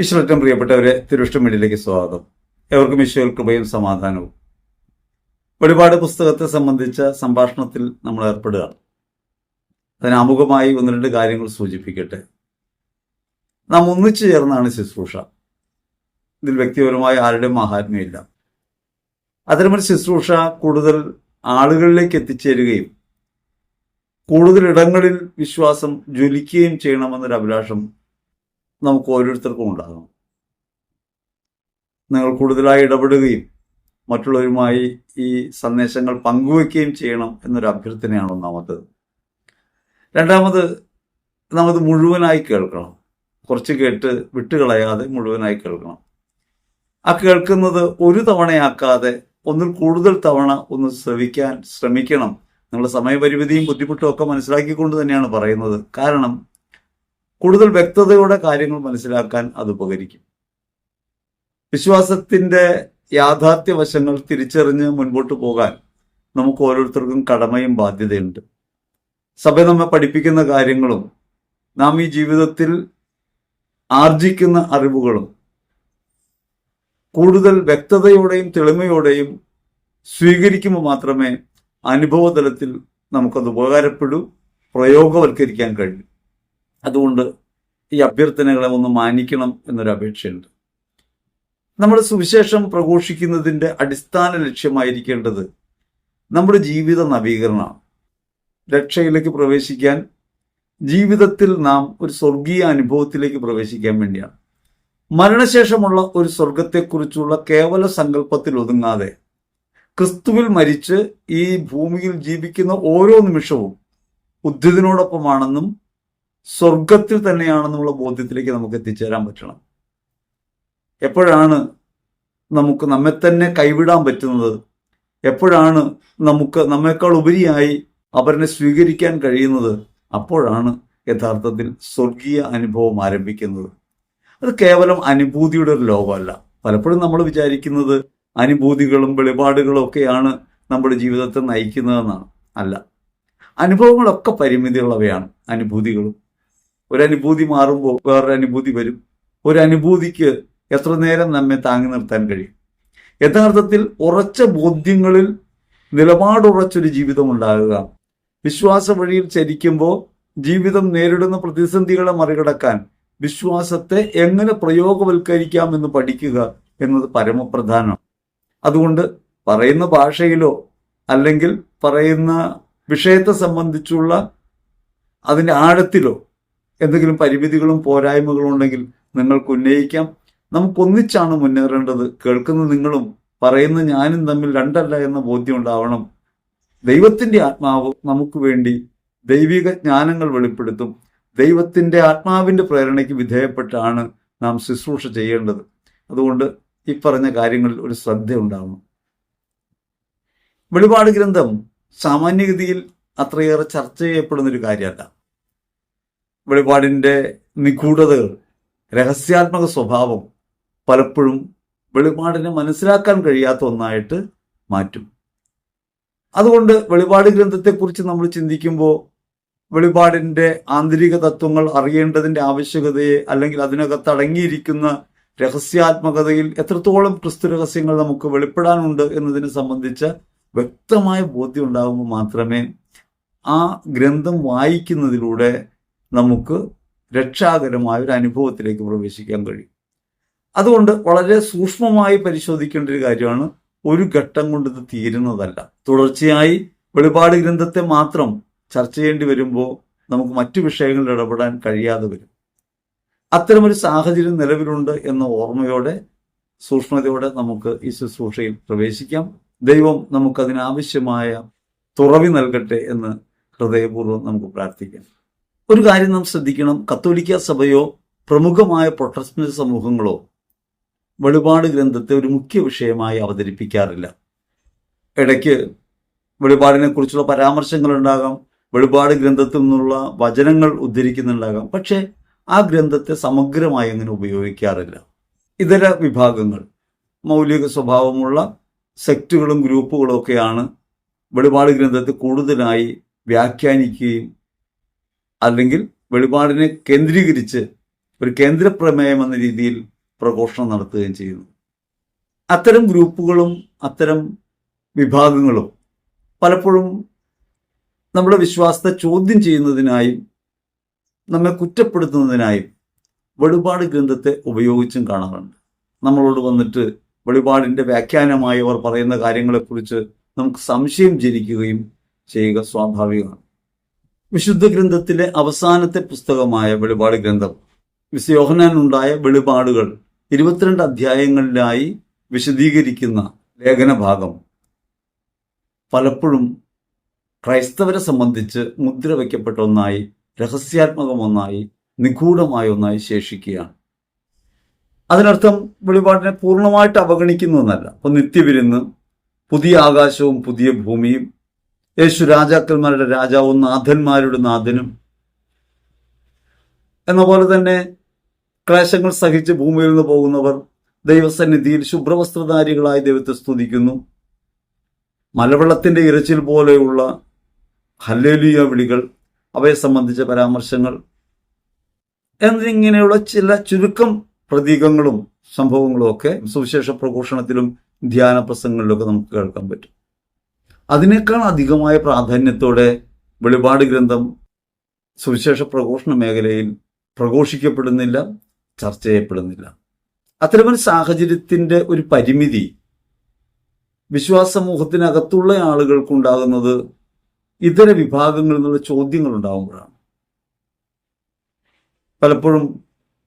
ഈശ്വരറ്റം പ്രിയപ്പെട്ടവരെ തിരുവിഷ്ടം വീട്ടിലേക്ക് സ്വാഗതം. എവർക്കും ഈശ്വര കൃപയും സമാധാനവും. ഒരുപാട് പുസ്തകത്തെ സംബന്ധിച്ച സംഭാഷണത്തിൽ നമ്മൾ ഏർപ്പെടുക. അതിന് ഒന്ന് രണ്ട് കാര്യങ്ങൾ സൂചിപ്പിക്കട്ടെ. നാം ഒന്നിച്ചു ചേർന്നാണ് ശുശ്രൂഷ. ഇതിൽ വ്യക്തിപരമായ ആരുടെയും മഹാത്മ്യമില്ല അത്തരമൊരു ശുശ്രൂഷ കൂടുതൽ ആളുകളിലേക്ക് എത്തിച്ചേരുകയും കൂടുതൽ ഇടങ്ങളിൽ വിശ്വാസം ജ്വലിക്കുകയും ചെയ്യണമെന്നൊരു അഭിലാഷം നമുക്ക് ഓരോരുത്തർക്കും ഉണ്ടാകണം നിങ്ങൾ കൂടുതലായി ഇടപെടുകയും മറ്റുള്ളവരുമായി ഈ സന്ദേശങ്ങൾ പങ്കുവെക്കുകയും ചെയ്യണം എന്നൊരു അഭ്യർത്ഥനയാണ് ഒന്നാമത്തത് രണ്ടാമത് നമ്മത് മുഴുവനായി കേൾക്കണം. കുറച്ച് കേട്ട് വിട്ടുകളയാതെ മുഴുവനായി കേൾക്കണം. ആ കേൾക്കുന്നത് ഒരു തവണയാക്കാതെ ഒന്നിൽ കൂടുതൽ തവണ ഒന്ന് ശ്രവിക്കാൻ ശ്രമിക്കണം. നിങ്ങളുടെ സമയപരിമിതിയും ബുദ്ധിമുട്ടും ഒക്കെ മനസ്സിലാക്കിക്കൊണ്ട് തന്നെയാണ് പറയുന്നത്. കാരണം കൂടുതൽ വ്യക്തതയോടെ കാര്യങ്ങൾ മനസ്സിലാക്കാൻ അത് ഉപകരിക്കും. വിശ്വാസത്തിന്റെ യാഥാർത്ഥ്യ വശങ്ങൾ തിരിച്ചറിഞ്ഞ് മുൻപോട്ട് പോകാൻ നമുക്ക് ഓരോരുത്തർക്കും കടമയും ബാധ്യതയുണ്ട്. സഭ നമ്മെ പഠിപ്പിക്കുന്ന കാര്യങ്ങളും നാം ഈ ജീവിതത്തിൽ ആർജിക്കുന്ന അറിവുകളും കൂടുതൽ വ്യക്തതയോടെയും തെളിമയോടെയും സ്വീകരിക്കുമ്പോൾ മാത്രമേ അനുഭവതലത്തിൽ നമുക്കത് ഉപകാരപ്പെടൂ പ്രയോഗവൽക്കരിക്കാൻ കഴിയും. അതുകൊണ്ട് ഈ അഭ്യർത്ഥനകളെ ഒന്ന് മാനിക്കണം എന്നൊരു അപേക്ഷയുണ്ട്. നമ്മുടെ സുവിശേഷം പ്രഘോഷിക്കുന്നതിന്റെ അടിസ്ഥാന ലക്ഷ്യമായിരിക്കേണ്ടത് നമ്മുടെ ജീവിത നവീകരണമാണ്. രക്ഷയിലേക്ക് പ്രവേശിക്കാൻ ജീവിതത്തിൽ നാം ഒരു സ്വർഗീയ അനുഭവത്തിലേക്ക് പ്രവേശിക്കാൻ വേണ്ടിയാണ്. മരണശേഷമുള്ള ഒരു സ്വർഗത്തെക്കുറിച്ചുള്ള കേവല സങ്കല്പത്തിൽ ഒതുങ്ങാതെ ക്രിസ്തുവിൽ മരിച്ച് ഈ ഭൂമിയിൽ ജീവിക്കുന്ന ഓരോ നിമിഷവും ഉദ്ധിതനോടൊപ്പമാണെന്നും സ്വർഗത്തിൽ തന്നെയാണെന്നുള്ള ബോധ്യത്തിലേക്ക് നമുക്ക് എത്തിച്ചേരാൻ പറ്റണം. എപ്പോഴാണ് നമുക്ക് നമ്മെ തന്നെ കൈവിടാൻ പറ്റുന്നത്? എപ്പോഴാണ് നമുക്ക് നമ്മേക്കാൾ ഉപരിയായി അവരനെ സ്വീകരിക്കാൻ കഴിയുന്നത്? അപ്പോഴാണ് യഥാർത്ഥത്തിൽ സ്വർഗീയ അനുഭവം ആരംഭിക്കുന്നത്. അത് കേവലം അനുഭൂതിയുടെ ഒരു ലോകമല്ല. പലപ്പോഴും നമ്മൾ വിചാരിക്കുന്നത് അനുഭൂതികളും വെളിപാടുകളും ഒക്കെയാണ് നമ്മുടെ ജീവിതത്തെ നയിക്കുന്നതെന്നാണ്. അല്ല. അനുഭവങ്ങളൊക്കെ പരിമിതിയുള്ളവയാണ്. അനുഭൂതികളും ഒരു അനുഭൂതി മാറുമ്പോൾ വേറൊരു അനുഭൂതി വരും. ഒരു അനുഭൂതിക്ക് എത്ര നേരം നമ്മെ താങ്ങി നിർത്താൻ കഴിയും? യഥാർത്ഥത്തിൽ ഉറച്ച ബോധ്യങ്ങളിൽ നിലപാടുറച്ചൊരു ജീവിതം ഉണ്ടാകുക. വിശ്വാസ വഴിയിൽ ചരിക്കുമ്പോൾ ജീവിതം നേരിടുന്ന പ്രതിസന്ധികളെ മറികടക്കാൻ വിശ്വാസത്തെ എങ്ങനെ പ്രയോഗവൽക്കരിക്കാം എന്ന് പഠിക്കുക എന്നത് പരമപ്രധാനമാണ് അതുകൊണ്ട് പറയുന്ന ഭാഷയിലോ അല്ലെങ്കിൽ പറയുന്ന വിഷയത്തെ സംബന്ധിച്ചുള്ള അതിന്റെ ആഴത്തിലോ എന്തെങ്കിലും പരിമിതികളും പോരായ്മകളും ഉണ്ടെങ്കിൽ നിങ്ങൾക്ക് ഉന്നയിക്കാം. നമുക്കൊന്നിച്ചാണ് മുന്നേറേണ്ടത്. കേൾക്കുന്ന നിങ്ങളും പറയുന്ന ഞാനും തമ്മിൽ രണ്ടല്ല എന്ന ബോധ്യം ഉണ്ടാവണം. ദൈവത്തിന്റെ ആത്മാവ് നമുക്ക് വേണ്ടി ദൈവിക ജ്ഞാനങ്ങൾ വെളിപ്പെടുത്തും. ദൈവത്തിന്റെ ആത്മാവിന്റെ പ്രേരണയ്ക്ക് വിധേയപ്പെട്ടാണ് നാം ശുശ്രൂഷ ചെയ്യേണ്ടത്. അതുകൊണ്ട് ഈ പറഞ്ഞ കാര്യങ്ങളിൽ ഒരു ശ്രദ്ധ ഉണ്ടാവണം. വെളിപാട് ഗ്രന്ഥം സാമാന്യഗതിയിൽ അത്രയേറെ ചർച്ച ചെയ്യപ്പെടുന്ന ഒരു കാര്യമല്ല. വെളിപാടിന്റെ നിഗൂഢതകൾ രഹസ്യാത്മക സ്വഭാവം പലപ്പോഴും വെളിപാടിനെ മനസ്സിലാക്കാൻ കഴിയാത്ത ഒന്നായിട്ട് മാറ്റും. അതുകൊണ്ട് വെളിപാട് ഗ്രന്ഥത്തെക്കുറിച്ച് നമ്മൾ ചിന്തിക്കുമ്പോൾ വെളിപാടിന്റെ ആന്തരിക തത്വങ്ങൾ അറിയേണ്ടതിന്റെ ആവശ്യകതയെ അല്ലെങ്കിൽ അതിനകത്ത് അടങ്ങിയിരിക്കുന്ന രഹസ്യാത്മകതയിൽ എത്രത്തോളം ക്രിസ്തു രഹസ്യങ്ങൾ നമുക്ക് വെളിപ്പെടാനുണ്ട് എന്നതിനെ സംബന്ധിച്ച വ്യക്തമായ ബോധ്യം ഉണ്ടാകുമ്പോൾ മാത്രമേ ആ ഗ്രന്ഥം വായിക്കുന്നതിലൂടെ നമുക്ക് രക്ഷാകരമായ ഒരു അനുഭവത്തിലേക്ക് പ്രവേശിക്കാൻ കഴിയും. അതുകൊണ്ട് വളരെ സൂക്ഷ്മമായി പരിശോധിക്കേണ്ട ഒരു കാര്യമാണ് ഒരു ഘട്ടം കൊണ്ട് ഇത് തീരുന്നതല്ല. തുടർച്ചയായി വെളിപാട് ഗ്രന്ഥത്തെ മാത്രം ചർച്ച ചെയ്യേണ്ടി വരുമ്പോൾ നമുക്ക് മറ്റു വിഷയങ്ങളിൽ ഇടപെടാൻ കഴിയാതെ വരും. അത്തരമൊരു സാഹചര്യം നിലവിലുണ്ട് എന്ന ഓർമ്മയോടെ സൂക്ഷ്മതയോടെ നമുക്ക് ഈ ശുശ്രൂഷയിൽ പ്രവേശിക്കാം. ദൈവം നമുക്കതിനാവശ്യമായ തുറവി നൽകട്ടെ എന്ന് ഹൃദയപൂർവം നമുക്ക് പ്രാർത്ഥിക്കാം. ഒരു കാര്യം നാം ശ്രദ്ധിക്കണം. കത്തോലിക്ക സഭയോ പ്രമുഖമായ പ്രൊട്ടസ്റ്റന്റ് സമൂഹങ്ങളോ വെളിപാട് ഗ്രന്ഥത്തെ ഒരു മുഖ്യ വിഷയമായി അവതരിപ്പിക്കാറില്ല. ഇടയ്ക്ക് വെളിപാടിനെ കുറിച്ചുള്ള പരാമർശങ്ങൾ ഉണ്ടാകാം വെളിപാട് ഗ്രന്ഥത്തിൽ നിന്നുള്ള വചനങ്ങൾ ഉദ്ധരിക്കുന്നുണ്ടാകാം പക്ഷേ ആ ഗ്രന്ഥത്തെ സമഗ്രമായി അങ്ങനെ ഉപയോഗിക്കാറില്ല. ഇതര വിഭാഗങ്ങൾ മൗലിക സ്വഭാവമുള്ള സെക്റ്റുകളും ഗ്രൂപ്പുകളും ഒക്കെയാണ് വെളിപാട് ഗ്രന്ഥത്തെ കൂടുതലായി വ്യാഖ്യാനിക്കുകയും അല്ലെങ്കിൽ വെളിപാടിനെ കേന്ദ്രീകരിച്ച് ഒരു കേന്ദ്ര പ്രമേയം എന്ന രീതിയിൽ പ്രഘോഷണം നടത്തുകയും ചെയ്യുന്നു. അത്തരം ഗ്രൂപ്പുകളും അത്തരം വിഭാഗങ്ങളും പലപ്പോഴും നമ്മുടെ വിശ്വാസത്തെ ചോദ്യം ചെയ്യുന്നതിനായും നമ്മെ കുറ്റപ്പെടുത്തുന്നതിനായും വെളിപാട് ഗ്രന്ഥത്തെ ഉപയോഗിച്ചും കാണാറുണ്ട്. നമ്മളോട് വന്നിട്ട് വെളിപാടിന്റെ വ്യാഖ്യാനമായി അവർ പറയുന്ന കാര്യങ്ങളെക്കുറിച്ച് നമുക്ക് സംശയം ജനിക്കുകയും ചെയ്യുക സ്വാഭാവികമാണ്. വിശുദ്ധ ഗ്രന്ഥത്തിലെ അവസാനത്തെ പുസ്തകമായ വെളിപാട് ഗ്രന്ഥം. വിശ്വയോഹനാനുണ്ടായ വെളിപാടുകൾ ഇരുപത്തിരണ്ട് അധ്യായങ്ങളിലായി വിശദീകരിക്കുന്ന ലേഖനഭാഗം പലപ്പോഴും ക്രൈസ്തവരെ സംബന്ധിച്ച് മുദ്ര വയ്ക്കപ്പെട്ട ഒന്നായി രഹസ്യാത്മകമൊന്നായി നിഗൂഢമായ ഒന്നായി ശേഷിക്കുകയാണ്. അതിനർത്ഥം വെളിപാടിനെ പൂർണമായിട്ട് അവഗണിക്കുന്നു എന്നല്ല നിത്യവിരുന്ന് പുതിയ ആകാശവും പുതിയ ഭൂമിയും യേശു രാജാക്കന്മാരുടെ രാജാവും നാഥന്മാരുടെ നാഥനും. എന്ന പോലെ തന്നെ ക്ലേശങ്ങൾ സഹിച്ച് ഭൂമിയിൽ നിന്ന് പോകുന്നവർ ദൈവസന്നിധിയിൽ ശുഭ്രവസ്ത്രധാരികളായി ദൈവത്തെ സ്തുതിക്കുന്നു. മലവെള്ളത്തിന്റെ ഇരച്ചിൽ പോലെയുള്ള ഹല്ലേലിയ വിളികൾ അവയെ സംബന്ധിച്ച പരാമർശങ്ങൾ എന്നിങ്ങനെയുള്ള ചില ചുരുക്കം പ്രതീകങ്ങളും സംഭവങ്ങളും ഒക്കെ സുവിശേഷ പ്രഘോഷണത്തിലും ധ്യാന പ്രസംഗങ്ങളിലൊക്കെ നമുക്ക് കേൾക്കാൻ പറ്റും. അതിനേക്കാൾ അധികമായ പ്രാധാന്യത്തോടെ വെളിപാട് ഗ്രന്ഥം സുവിശേഷ പ്രഘോഷണ മേഖലയിൽ പ്രഘോഷിക്കപ്പെടുന്നില്ല ചർച്ച ചെയ്യപ്പെടുന്നില്ല. അത്തരമൊരു സാഹചര്യത്തിന്റെ ഒരു പരിമിതി വിശ്വാസ സമൂഹത്തിനകത്തുള്ള ആളുകൾക്കുണ്ടാകുന്നത് ഇതര വിഭാഗങ്ങളിൽ നിന്നുള്ള ചോദ്യങ്ങൾ ഉണ്ടാകുമ്പോഴാണ് പലപ്പോഴും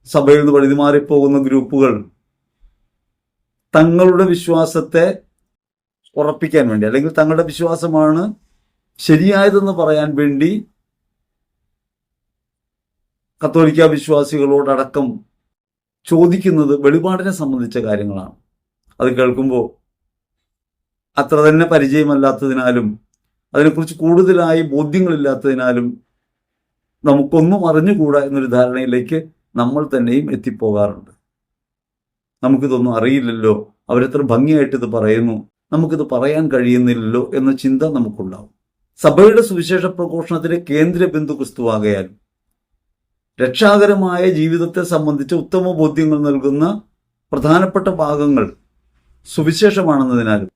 സഭയിൽ നിന്ന് വഴുതിമാറിപ്പോകുന്ന ഗ്രൂപ്പുകൾ തങ്ങളുടെ വിശ്വാസത്തെ ഉറപ്പിക്കാൻ വേണ്ടി അല്ലെങ്കിൽ തങ്ങളുടെ വിശ്വാസമാണ് ശരിയായതെന്ന് പറയാൻ വേണ്ടി കത്തോലിക്ക വിശ്വാസികളോടടക്കം ചോദിക്കുന്നത് വെളിപാടിനെ സംബന്ധിച്ച കാര്യങ്ങളാണ്. അത് കേൾക്കുമ്പോൾ അത്ര തന്നെ പരിചയമല്ലാത്തതിനാലും അതിനെക്കുറിച്ച് കൂടുതലായി ബോധ്യങ്ങളില്ലാത്തതിനാലും നമുക്കൊന്നും അറിഞ്ഞുകൂടാ എന്നൊരു ധാരണയിലേക്ക് നമ്മൾ തന്നെയും എത്തിപ്പോകാറുണ്ട്. നമുക്കിതൊന്നും അറിയില്ലല്ലോ. അവരെത്ര ഭംഗിയായിട്ട് ഇത് പറയുന്നു. നമുക്കിത് പറയാൻ കഴിയുന്നില്ലല്ലോ എന്ന ചിന്ത നമുക്കുണ്ടാവും. സഭയുടെ സുവിശേഷ പ്രഘോഷണത്തിലെ കേന്ദ്ര ബിന്ദു ക്രിസ്തുവാകയാൽ രക്ഷാകരമായ ജീവിതത്തെ സംബന്ധിച്ച് ഉത്തമ ബോധ്യങ്ങൾ നൽകുന്ന പ്രധാനപ്പെട്ട ഭാഗങ്ങൾ സുവിശേഷമാണെന്നതിനാലും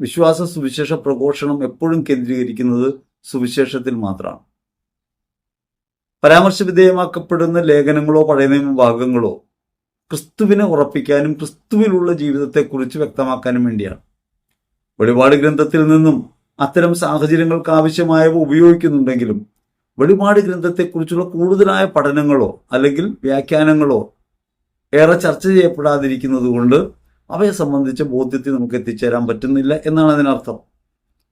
വിശ്വാസ സുവിശേഷ പ്രഘോഷണം എപ്പോഴും കേന്ദ്രീകരിക്കുന്നത് സുവിശേഷത്തിൽ മാത്രമാണ്. പരാമർശ വിധേയമാക്കപ്പെടുന്ന ലേഖനങ്ങളോ പഴയ നിയമ ഭാഗങ്ങളോ ക്രിസ്തുവിനെ ഉറപ്പിക്കാനും ക്രിസ്തുവിലുള്ള ജീവിതത്തെക്കുറിച്ച് വ്യക്തമാക്കാനും വേണ്ടിയാണ്. വെളിപാട് ഗ്രന്ഥത്തിൽ നിന്നും അത്തരം സാഹചര്യങ്ങൾക്ക് ആവശ്യമായവ ഉപയോഗിക്കുന്നുണ്ടെങ്കിലും വെളിപാട് ഗ്രന്ഥത്തെക്കുറിച്ചുള്ള കൂടുതലായ പഠനങ്ങളോ അല്ലെങ്കിൽ വ്യാഖ്യാനങ്ങളോ ഏറെ ചർച്ച ചെയ്യപ്പെടാതിരിക്കുന്നത് കൊണ്ട് അവയെ സംബന്ധിച്ച ബോധ്യത്തിൽ നമുക്ക് എത്തിച്ചേരാൻ പറ്റുന്നില്ല എന്നാണ് അതിനർത്ഥം.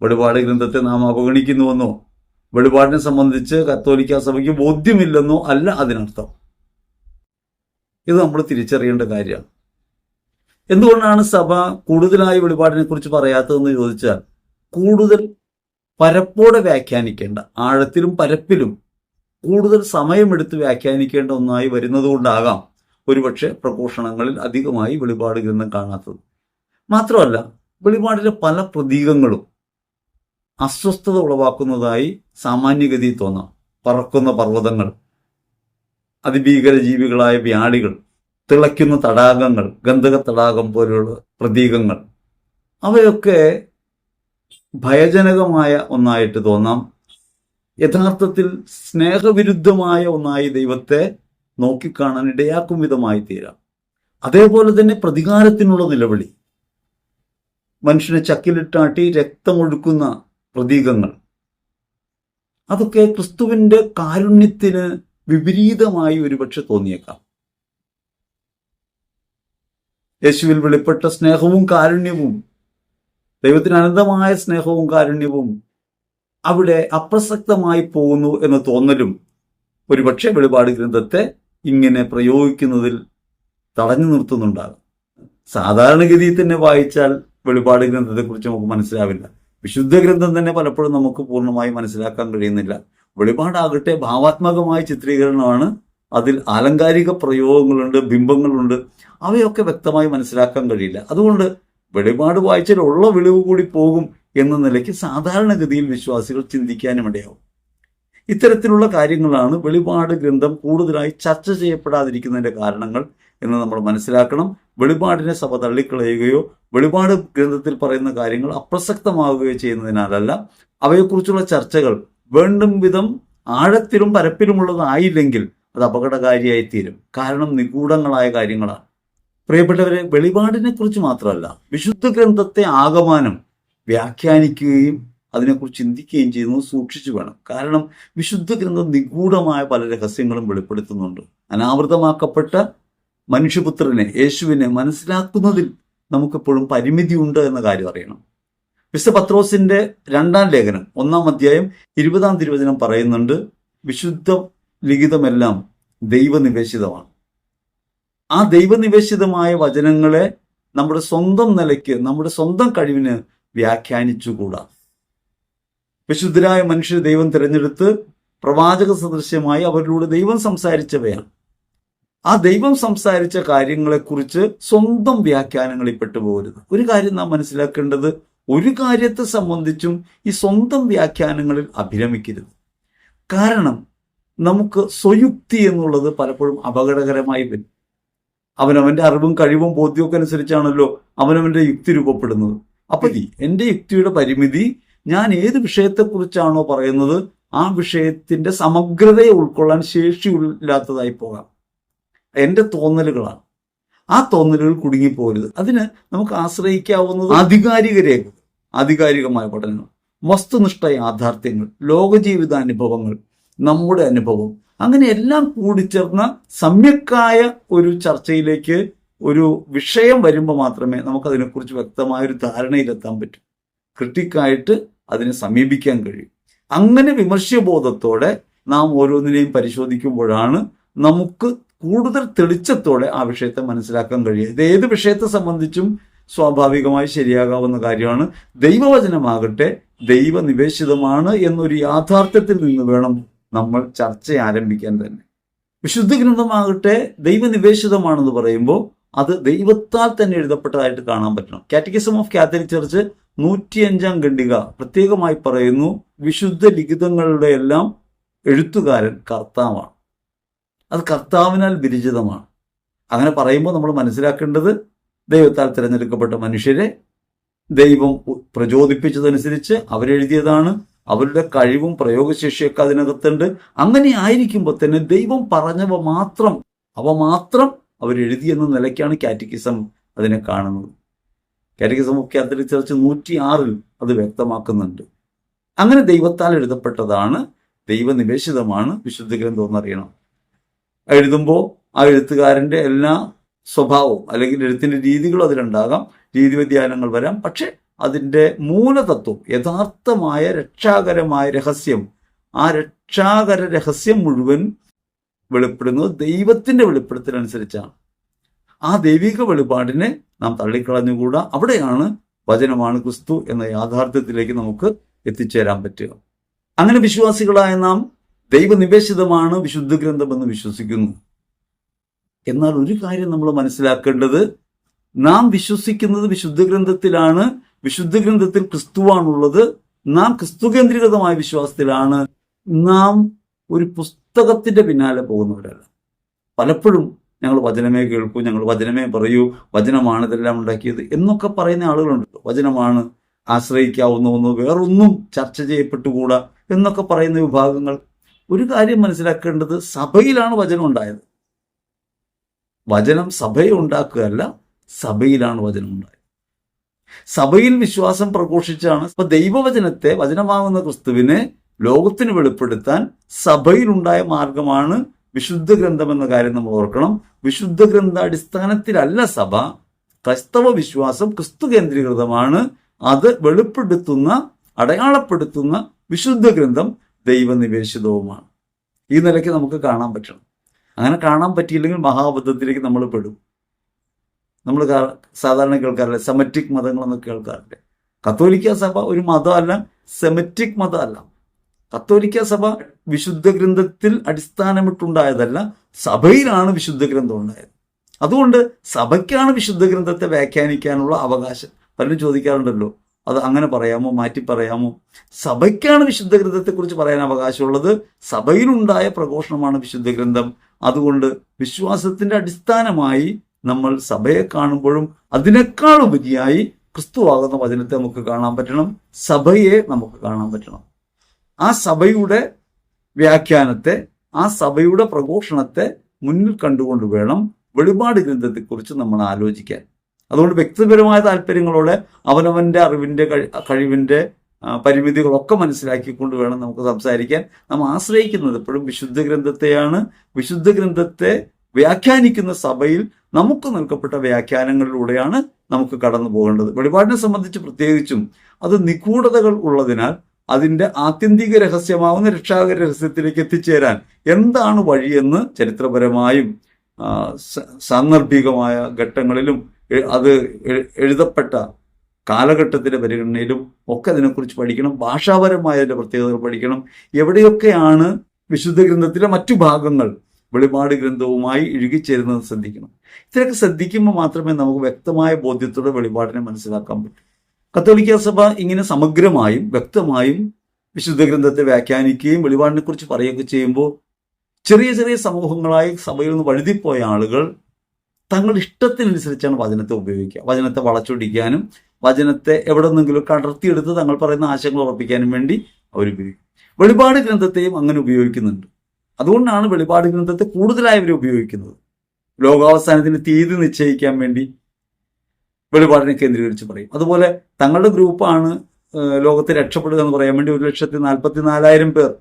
വെളിപാട് ഗ്രന്ഥത്തെ നാം അവഗണിക്കുന്നുവെന്നോ വെളിപാടിനെ സംബന്ധിച്ച് കത്തോലിക്ക സഭയ്ക്ക് ബോധ്യമില്ലെന്നോ അല്ല അതിനർത്ഥം. ഇത് നമ്മൾ തിരിച്ചറിയേണ്ട കാര്യമാണ്. എന്തുകൊണ്ടാണ് സഭ കൂടുതലായി വെളിപാടിനെ കുറിച്ച് പറയാത്തതെന്ന് ചോദിച്ചാൽ കൂടുതൽ പരപ്പോടെ വ്യാഖ്യാനിക്കേണ്ട ആഴത്തിലും പരപ്പിലും കൂടുതൽ സമയമെടുത്ത് വ്യാഖ്യാനിക്കേണ്ട ഒന്നായി വരുന്നതുകൊണ്ടാകാം ഒരുപക്ഷെ പ്രഘോഷണങ്ങളിൽ അധികമായി വെളിപാട് ഗ്രന്ഥം കാണാത്തത്. മാത്രമല്ല വെളിപാടിലെ പല പ്രതീകങ്ങളും അസ്വസ്ഥത ഉളവാക്കുന്നതായി സാമാന്യഗതി തോന്നാം. പറക്കുന്ന പർവതങ്ങൾ അതിഭീകര ജീവികളായ വ്യാളികൾ തിളയ്ക്കുന്ന തടാകങ്ങൾ ഗന്ധക തടാകം പോലെയുള്ള പ്രതീകങ്ങൾ. അവയൊക്കെ ഭയജനകമായ ഒന്നായിട്ട് തോന്നാം. യഥാർത്ഥത്തിൽ സ്നേഹവിരുദ്ധമായ ഒന്നായി ദൈവത്തെ നോക്കിക്കാണാൻ ഇടയാക്കും വിധമായി തീരാം. അതേപോലെ തന്നെ പ്രതികാരത്തിനുള്ള നിലവിളി. മനുഷ്യനെ ചക്കിലിട്ടാട്ടി രക്തമൊഴുക്കുന്ന പ്രതീകങ്ങൾ. അതൊക്കെ ക്രിസ്തുവിന്റെ കാരുണ്യത്തിന് വിപരീതമായി ഒരുപക്ഷെ തോന്നിയേക്കാം. യേശുവിൽ വെളിപ്പെട്ട സ്നേഹവും കാരുണ്യവും ദൈവത്തിന് അനന്തമായ സ്നേഹവും കാരുണ്യവും അവിടെ അപ്രസക്തമായി പോകുന്നു എന്ന് തോന്നലും ഒരുപക്ഷെ വെളിപാട് ഗ്രന്ഥത്തെ ഇങ്ങനെ പ്രയോഗിക്കുന്നതിൽ തടഞ്ഞു നിർത്തുന്നുണ്ടാകും. സാധാരണഗതിയിൽ തന്നെ വായിച്ചാൽ വെളിപാട് ഗ്രന്ഥത്തെക്കുറിച്ച് നമുക്ക് മനസ്സിലാവില്ല. വിശുദ്ധ ഗ്രന്ഥം തന്നെ പലപ്പോഴും നമുക്ക് പൂർണമായി മനസ്സിലാക്കാൻ കഴിയുന്നില്ല. വെളിപാടാകട്ടെ ഭാവാത്മകമായ ചിത്രീകരണമാണ്. അതിൽ ആലങ്കാരിക പ്രയോഗങ്ങളുണ്ട് ബിംബങ്ങളുണ്ട്. അവയൊക്കെ വ്യക്തമായി മനസ്സിലാക്കാൻ കഴിയില്ല. അതുകൊണ്ട് വെളിപാട് വായിച്ചാൽ ഉള്ള വിളിവ് കൂടി പോകും എന്ന നിലയ്ക്ക് സാധാരണഗതിയിൽ വിശ്വാസികൾ ചിന്തിക്കാനും ഇടയാവും. ഇത്തരത്തിലുള്ള കാര്യങ്ങളാണ് വെളിപാട് ഗ്രന്ഥം കൂടുതലായി ചർച്ച ചെയ്യപ്പെടാതിരിക്കുന്നതിന്റെ കാരണങ്ങൾ എന്ന് നമ്മൾ മനസ്സിലാക്കണം. വെളിപാടിനെ സഭ തള്ളിക്കളയുകയോ വെളിപാട് ഗ്രന്ഥത്തിൽ പറയുന്ന കാര്യങ്ങൾ അപ്രസക്തമാവുകയോ ചെയ്യുന്നതിനാലല്ല അവയെക്കുറിച്ചുള്ള ചർച്ചകൾ വേണ്ടും വിധം ആഴത്തിലും പരപ്പിലുമുള്ളതായില്ലെങ്കിൽ അത് അപകടകാരിയായി തീരും കാരണം നിഗൂഢങ്ങളായ കാര്യങ്ങളാണ്. പ്രിയപ്പെട്ടവരെ വെളിപാടിനെ കുറിച്ച് മാത്രമല്ല വിശുദ്ധ ഗ്രന്ഥത്തെ ആകമാനം വ്യാഖ്യാനിക്കുകയും അതിനെക്കുറിച്ച് ചിന്തിക്കുകയും ചെയ്യുന്നത് സൂക്ഷിച്ചു വേണം. കാരണം വിശുദ്ധ ഗ്രന്ഥം നിഗൂഢമായ പല രഹസ്യങ്ങളും വെളിപ്പെടുത്തുന്നുണ്ട്. അനാവൃതമാക്കപ്പെട്ട മനുഷ്യപുത്രനെ യേശുവിനെ മനസ്സിലാക്കുന്നതിൽ നമുക്കെപ്പോഴും പരിമിതിയുണ്ട് എന്ന കാര്യം അറിയണം. വിശുദ്ധ പത്രോസിന്റെ രണ്ടാം ലേഖനം ഒന്നാം അധ്യായം ഇരുപതാം തിരുവചനം പറയുന്നുണ്ട് വിശുദ്ധ ലിഖിതമെല്ലാം ദൈവനിവേശിതമാണ്. ആ ദൈവനിവേശിതമായ വചനങ്ങളെ നമ്മുടെ സ്വന്തം നിലയ്ക്ക് നമ്മുടെ സ്വന്തം കഴിവിന് വ്യാഖ്യാനിച്ചുകൂടാ? വിശുദ്ധരായ മനുഷ്യർ ദൈവം തിരഞ്ഞെടുത്ത് പ്രവാചക സദൃശ്യമായി അവരിലൂടെ ദൈവം സംസാരിച്ചവയാണ്. ആ ദൈവം സംസാരിച്ച കാര്യങ്ങളെക്കുറിച്ച് സ്വന്തം വ്യാഖ്യാനങ്ങളിൽ പെട്ടുപോകരുത്. ഒരു കാര്യം നാം മനസ്സിലാക്കേണ്ടത് ഒരു കാര്യത്തെ സംബന്ധിച്ചും ഈ സ്വന്തം വ്യാഖ്യാനങ്ങളിൽ അഭിരമിക്കരുത്. കാരണം നമുക്ക് സ്വയുക്തി എന്നുള്ളത് പലപ്പോഴും അപകടകരമായി വരും. അവനവന്റെ അറിവും കഴിവും ബോധ്യമൊക്കെ അനുസരിച്ചാണല്ലോ അവനവന്റെ യുക്തി രൂപപ്പെടുന്നത്. അപ്പൊ ഈ എന്റെ യുക്തിയുടെ പരിമിതി ഞാൻ ഏത് വിഷയത്തെക്കുറിച്ചാണോ പറയുന്നത് ആ വിഷയത്തിന്റെ സമഗ്രതയെ ഉൾക്കൊള്ളാൻ ശേഷിയില്ലാത്തതായി പോകാം. എന്റെ തോന്നലുകളാണ്. ആ തോന്നലുകൾ കുടുങ്ങിപ്പോരുത്. അതിന് നമുക്ക് ആശ്രയിക്കാവുന്നത് ആധികാരിക രേഖകൾ ആധികാരികമായ പഠനങ്ങൾ വസ്തുനിഷ്ഠ യാഥാർത്ഥ്യങ്ങൾ ലോകജീവിതാനുഭവങ്ങൾ നമ്മുടെ അനുഭവം അങ്ങനെ എല്ലാം കൂടിച്ചേർന്ന സമ്യക്കായ ഒരു ചർച്ചയിലേക്ക് ഒരു വിഷയം വരുമ്പോൾ മാത്രമേ നമുക്കതിനെക്കുറിച്ച് വ്യക്തമായ ഒരു ധാരണയിലെത്താൻ പറ്റൂ. ക്രിട്ടിക്കായിട്ട് അതിനെ സമീപിക്കാൻ കഴിയും. അങ്ങനെ വിമർശബോധത്തോടെ നാം ഓരോന്നിനെയും പരിശോധിക്കുമ്പോഴാണ് നമുക്ക് കൂടുതൽ തെളിച്ചത്തോടെ ആ വിഷയത്തെ മനസ്സിലാക്കാൻ കഴിയുക. ഇത് ഏത് വിഷയത്തെ സംബന്ധിച്ചും സ്വാഭാവികമായി ശരിയാകാവുന്ന കാര്യമാണ്. ദൈവവചനമാകട്ടെ ദൈവനിവേശിതമാണ് എന്നൊരു യാഥാർത്ഥ്യത്തിൽ നിന്ന് വേണം നമ്മൾ ചർച്ച ആരംഭിക്കാൻ തന്നെ. വിശുദ്ധ ഗ്രന്ഥമാകട്ടെ ദൈവനിവേശിതമാണെന്ന് പറയുമ്പോൾ അത് ദൈവത്താൽ തന്നെ എഴുതപ്പെട്ടതായിട്ട് കാണാൻ പറ്റണം. കാറ്റഗിസം ഓഫ് കാത്തലിക് ചർച്ച് നൂറ്റിയഞ്ചാം ഖണ്ഡിക പ്രത്യേകമായി പറയുന്നു വിശുദ്ധ ലിഖിതങ്ങളുടെ എല്ലാം എഴുത്തുകാരൻ കർത്താവാണ്. അത് കർത്താവിനാൽ വിരചിതമാണ് അങ്ങനെ പറയുമ്പോൾ നമ്മൾ മനസ്സിലാക്കേണ്ടത് ദൈവത്താൽ തിരഞ്ഞെടുക്കപ്പെട്ട മനുഷ്യരെ ദൈവം പ്രചോദിപ്പിച്ചതനുസരിച്ച് അവരെഴുതിയതാണ്. അവരുടെ കഴിവും പ്രയോഗശേഷിയൊക്കെ അതിനകത്തുണ്ട്. അങ്ങനെ ആയിരിക്കുമ്പോൾ തന്നെ ദൈവം പറഞ്ഞവ മാത്രം അവ മാത്രം അവരെഴുതിയെന്ന നിലയ്ക്കാണ് കാറ്റിക്കിസം അതിനെ കാണുന്നത്. കാറ്റിക്കിസം ഓഫ് കാത്തലിക് ചർച്ച് നൂറ്റി ആറിൽ അത് വ്യക്തമാക്കുന്നുണ്ട്. അങ്ങനെ ദൈവത്താൽ എഴുതപ്പെട്ടതാണ് ദൈവനിവേശിതമാണ് വിശുദ്ധ ഗ്രന്ഥം എന്നറിയണം. എഴുതുമ്പോൾ ആ എഴുത്തുകാരന്റെ എല്ലാ സ്വഭാവവും അല്ലെങ്കിൽ എഴുത്തിന്റെ രീതികളും അതിലുണ്ടാകാം. രീതി വ്യതിയാനങ്ങൾ വരാം. പക്ഷേ അതിന്റെ മൂലതത്വം യഥാർത്ഥമായ രക്ഷാകരമായ രഹസ്യം ആ രക്ഷാകര രഹസ്യം മുഴുവൻ വെളിപ്പെടുന്നത് ദൈവത്തിന്റെ വെളിപ്പെടുത്തലനുസരിച്ചാണ്. ആ ദൈവിക വെളിപാടിനെ നാം തള്ളിക്കളഞ്ഞുകൂടാ. അവിടെയാണ് വചനമാണ് ക്രിസ്തു എന്ന യാഥാർത്ഥ്യത്തിലേക്ക് നമുക്ക് എത്തിച്ചേരാൻ പറ്റുക. അങ്ങനെ വിശ്വാസികളായ നാം ദൈവനിവേശിതമാണ് വിശുദ്ധ ഗ്രന്ഥമെന്ന് വിശ്വസിക്കുന്നു. എന്നാൽ ഒരു കാര്യം നമ്മൾ മനസ്സിലാക്കേണ്ടത് നാം വിശ്വസിക്കുന്നത് വിശുദ്ധ ഗ്രന്ഥത്തിലാണ് വിശുദ്ധ ഗ്രന്ഥത്തിൽ ക്രിസ്തുവാണുള്ളത് നാം ക്രിസ്തു കേന്ദ്രീകൃതമായ വിശ്വാസത്തിലാണ് നാം ഒരു പുസ്തകത്തിന്റെ പിന്നാലെ പോകുന്നവരല്ല. പലപ്പോഴും ഞങ്ങൾ വചനമേ കേൾക്കൂ ഞങ്ങൾ വചനമേ പറയൂ വചനമാണ് ഇതെല്ലാം ഉണ്ടാക്കിയത് എന്നൊക്കെ പറയുന്ന ആളുകളുണ്ട്. വചനമാണ് ആശ്രയിക്കാവുന്ന ഒന്ന് വേറൊന്നും ചർച്ച ചെയ്യപ്പെട്ടുകൂടാ എന്നൊക്കെ പറയുന്ന വിഭാഗങ്ങൾ. ഒരു കാര്യം മനസ്സിലാക്കേണ്ടത് സഭയിലാണ് വചനം ഉണ്ടായത്. വചനം സഭയെ ഉണ്ടാക്കുകയല്ല സഭയിലാണ് വചനം ഉണ്ടായത്. സഭയിൽ വിശ്വാസം പ്രഘോഷിച്ചാണ് അപ്പൊ ദൈവവചനത്തെ വചനമാകുന്ന ക്രിസ്തുവിനെ ലോകത്തിന് വെളിപ്പെടുത്താൻ സഭയിലുണ്ടായ മാർഗമാണ് വിശുദ്ധ ഗ്രന്ഥം എന്ന കാര്യം നമ്മൾ ഓർക്കണം. വിശുദ്ധ ഗ്രന്ഥ അടിസ്ഥാനത്തിലല്ല സഭ ക്രൈസ്തവ വിശ്വാസം ക്രിസ്തു കേന്ദ്രീകൃതമാണ്. അത് വെളിപ്പെടുത്തുന്ന അടയാളപ്പെടുത്തുന്ന വിശുദ്ധ ഗ്രന്ഥം ദൈവനിവേശിതവുമാണ്. ഈ നിലയ്ക്ക് നമുക്ക് കാണാൻ പറ്റണം. അങ്ങനെ കാണാൻ പറ്റിയില്ലെങ്കിൽ മഹാബദ്ധത്തിലേക്ക് നമ്മൾ പെടും. നമ്മൾ സാധാരണ കേൾക്കാറില്ല? സെമറ്റിക് മതങ്ങളെന്നൊക്കെ കേൾക്കാറില്ല? കത്തോലിക്ക സഭ ഒരു മതമല്ല സെമറ്റിക് മതമല്ല. കത്തോലിക്ക സഭ വിശുദ്ധ ഗ്രന്ഥത്തിൽ അടിസ്ഥാനമിട്ടുണ്ടായതല്ല സഭയിലാണ് വിശുദ്ധ ഗ്രന്ഥം ഉണ്ടായത്. അതുകൊണ്ട് സഭയ്ക്കാണ് വിശുദ്ധ ഗ്രന്ഥത്തെ വ്യാഖ്യാനിക്കാനുള്ള അവകാശം. പലരും ചോദിക്കാറുണ്ടല്ലോ അത് അങ്ങനെ പറയാമോ മാറ്റി പറയാമോ? സഭയ്ക്കാണ് വിശുദ്ധ ഗ്രന്ഥത്തെക്കുറിച്ച് പറയാൻ അവകാശമുള്ളത്. സഭയിലുണ്ടായ പ്രഘോഷണമാണ് വിശുദ്ധ ഗ്രന്ഥം അതുകൊണ്ട് വിശ്വാസത്തിന്റെ അടിസ്ഥാനമായി നമ്മൾ സഭയെ കാണുമ്പോഴും അതിനേക്കാൾ ഉപരിയായി ക്രിസ്തുവാകുന്ന വചനത്തെ നമുക്ക് കാണാൻ പറ്റണം. സഭയെ നമുക്ക് കാണാൻ പറ്റണം. ആ സഭയുടെ വ്യാഖ്യാനത്തെ ആ സഭയുടെ പ്രഘോഷണത്തെ മുന്നിൽ കണ്ടുകൊണ്ട് വേണം വെളിപാട് ഗ്രന്ഥത്തെക്കുറിച്ച് നമ്മൾ ആലോചിക്കാൻ. അതുകൊണ്ട് വ്യക്തിപരമായ താല്പര്യങ്ങളോടെ അവനവന്റെ അറിവിന്റെ കഴി- കഴിവിന്റെ ആ, പരിമിതികളൊക്കെ മനസ്സിലാക്കിക്കൊണ്ട് വേണം നമുക്ക് സംസാരിക്കാൻ. നാം ആശ്രയിക്കുന്നത് എപ്പോഴും വിശുദ്ധ ഗ്രന്ഥത്തെയാണ്. വിശുദ്ധ ഗ്രന്ഥത്തെ വ്യാഖ്യാനിക്കുന്ന സഭയിൽ നമുക്ക് നൽകപ്പെട്ട വ്യാഖ്യാനങ്ങളിലൂടെയാണ് നമുക്ക് കടന്നു പോകേണ്ടത്. വെളിപാടിനെ സംബന്ധിച്ച് പ്രത്യേകിച്ചും അത് നിഗൂഢതകൾ ഉള്ളതിനാൽ അതിന്റെ ആത്യന്തിക രഹസ്യമാവുന്ന രക്ഷാകര രഹസ്യത്തിലേക്ക് എത്തിച്ചേരാൻ എന്താണ് വഴിയെന്ന് ചരിത്രപരമായും സാന്ദർഭികമായ ഘട്ടങ്ങളിലും അത് എഴുതപ്പെട്ട കാലഘട്ടത്തിന്റെ പരിഗണനയിലും ഒക്കെ അതിനെക്കുറിച്ച് പഠിക്കണം ഭാഷാപരമായ അതിന്റെ പ്രത്യേകതകൾ പഠിക്കണം. എവിടെയൊക്കെയാണ് വിശുദ്ധ ഗ്രന്ഥത്തിലെ മറ്റു ഭാഗങ്ങൾ വെളിപാട് ഗ്രന്ഥവുമായി ഇഴുകിച്ചേരുന്നത് ശ്രദ്ധിക്കണം. ഇത്രയൊക്കെ ശ്രദ്ധിക്കുമ്പോൾ മാത്രമേ നമുക്ക് വ്യക്തമായ ബോധ്യത്തോടെ വെളിപാടിനെ മനസ്സിലാക്കാൻ പറ്റൂ. കത്തോലിക്ക സഭ ഇങ്ങനെ സമഗ്രമായും വ്യക്തമായും വിശുദ്ധ ഗ്രന്ഥത്തെ വ്യാഖ്യാനിക്കുകയും വെളിപാടിനെക്കുറിച്ച് പറയുകയൊക്കെ ചെയ്യുമ്പോൾ ചെറിയ ചെറിയ സമൂഹങ്ങളായി സഭയിൽ നിന്ന് വഴുതിപ്പോയ ആളുകൾ തങ്ങളുടെ ഇഷ്ടത്തിനനുസരിച്ചാണ് വചനത്തെ ഉപയോഗിക്കുക. വചനത്തെ വളച്ചൊടിക്കാനും വചനത്തെ എവിടെ നിന്നെങ്കിലും കടർത്തിയെടുത്ത് തങ്ങൾ പറയുന്ന ആശയങ്ങൾ ഉറപ്പിക്കാനും വേണ്ടി അവർ ഉപയോഗിക്കും. വെളിപാട് ഗ്രന്ഥത്തെയും അങ്ങനെ ഉപയോഗിക്കുന്നുണ്ട്. അതുകൊണ്ടാണ് വെളിപാട് ഗ്രന്ഥത്തെ കൂടുതലായി അവർ ഉപയോഗിക്കുന്നത്. ലോകാവസാനത്തിന് തീയതി നിശ്ചയിക്കാൻ വേണ്ടി വെളിപാടിനെ കേന്ദ്രീകരിച്ച് പറയും. അതുപോലെ തങ്ങളുടെ ഗ്രൂപ്പാണ് ലോകത്തെ രക്ഷപ്പെടുക എന്ന് പറയാൻ വേണ്ടി ഒരു ലക്ഷത്തി നാൽപ്പത്തി നാലായിരം പേർ